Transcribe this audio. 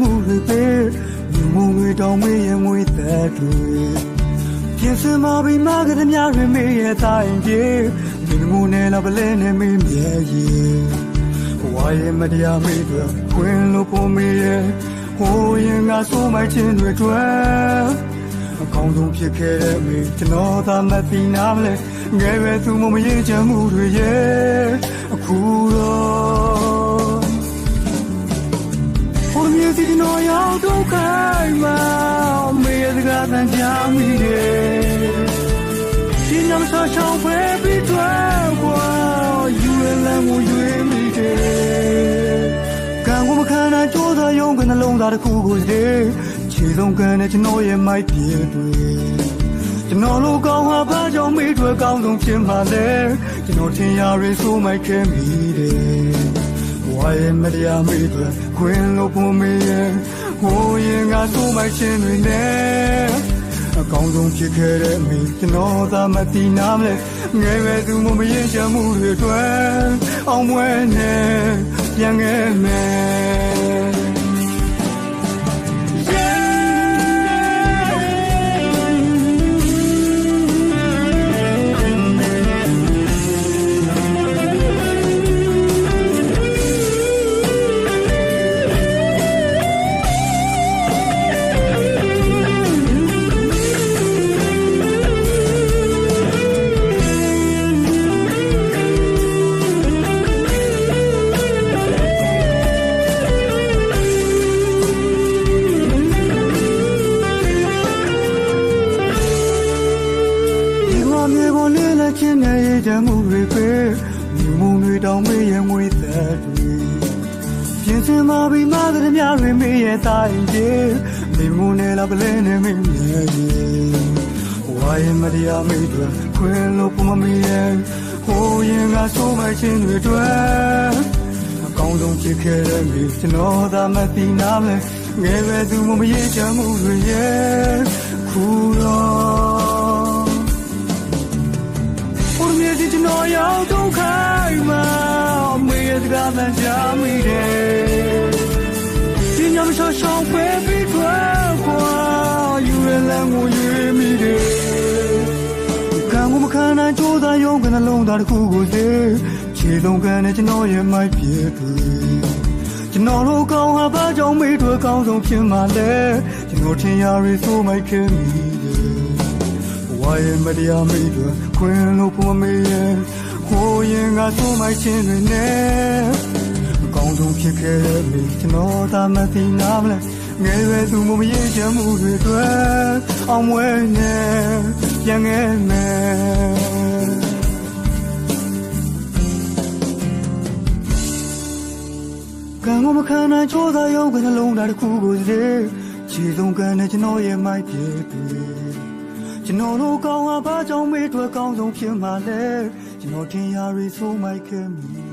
မှုတွေပဲမြုံမုံတွေတောင်းမေးရမွေးသက်တွေပြင်စင်မပြီးမကတဲ့များတွေမေးရတိုင်းပြေဒီမူနဲ့တော့ပလဲနဲ့မေးမြဲရဲ့ဝါရဲ့မတရားမေးတွေခွင်လို့ပေါ်မေးရဲ့ဟိုရင်ကဆိုးမိုက်ခြင်းတွေတွေ့အကောင်းဆုံးဖြစ်ခဲ့တဲ့မေကျွန်တော်သာမသိနာမလဲငယ်ပဲသူမမရင်ချမှုတွေရဲ့ တန်ကြမိတယ်ဒီနမ်ဆောရှောင်းပဲပြီးတော့ကွာယူရလမ်းကိုရွေးမိတယ်ကံကိုမခံနိုင်ကြိုးစားရုံကနှလုံးသားတစ်ခုကိုစေခြေဆုံးကန်တဲ့ကျွန်တော်ရဲ့မိုက်ပြေတွေကျွန်တော်လိုကောင်းဟာဘာကြောင့်မိတွေကောင်းဆုံးဖြစ်မှလဲကျွန်တော်ထင်ရရဆိုးမိုက်ခဲ့မိတယ်ဝါရဲ့မတရားမေးတွေခွင်လို့ပုံမေးရဲ့ဟိုရင်ကဆိုးမိုက်ခြင်းတွေနဲ့အ ကောင်းဆုံးဖြစ်ခဲ့တဲ့မိကျွန်တော်သာမသိနာမလဲငယ်ပဲသူမမရင်ချမှုတွေအတွက်အောင်ပွဲနဲ့ပြန်ခဲ့မယ် မှာမြေပေါ်လေးလက်ချင်းနဲ့ရကြမှုတွေပဲမြုံမုံတွေတောင်းမေးရငွေသက်တွေပြင်စင်မပြီးမကတဲ့များတွေမေးရတိုင်းကျေမိမုန်နဲ့လာပလဲနဲ့မင်းရဲ့ဝါရင်မတရားမေးတွေခွင်လို့ပမမေးရဲ့ဟိုရင်ကဆိုးမချင်းတွေတွေ့အကောင်းဆုံးဖြစ်ခဲ့တဲ့မိကျွန်တော်သာမသိနာမလဲငယ်ပဲသူမမရေးချမှုတွေရဲ့ခု မေရစကားမှန်ကြမိတယ်ဒီညမဆောရှောင်းပဲပြီးခွာခွာယူရလမ်းကိုရွေးမိတယ်ကံကိုမခံနိုင်ကြိုးစားရုံကနှလုံးသားတစ်ခုကိုစေခြေဆုံးကန်နဲ့ကျွန်တော်ရဲ့မိုက်ပြေတွေကျွန်တော်တို့ကောင်းဟာဘာကြောင့်မေးတွေကောင်းဆုံးဖြစ်မှလဲကျွန်တော်ထင်ရရဆိုးမိုက်ခဲ့မိတယ်ဝါရဲ့မတရားမိတွေခွင်လို့ပုံမေးရဲ့ ဟိုရင်ကဆိုးမိုက်ခြင်းတွေနဲ့အကောင်းဆုံးဖြစ်ခဲ့တဲ့မိကျွန်တော်သာမသိနာမလဲငယ်ရွယ်သူမမရင်ချမှုတွေအတွက်အောင်မွေးနဲ့ပြန်ခဲ့မယ်ကံကိုမခံနိုင်ချိုးသားရုံကနှလုံးသားတစ်ခုကိုစေခြေဆုံးကန်နဲ့ကျွန်တော်ရဲ့မိုက်ပြေတွေကျွန်တော်တို့ကောင်းဟာဘာကြောင့်မေးတွေကောင်းဆုံးဖြစ်မှလဲ ကျွန်တော်ထင်ရရီဆိုးမိုက်ခဲ့မိ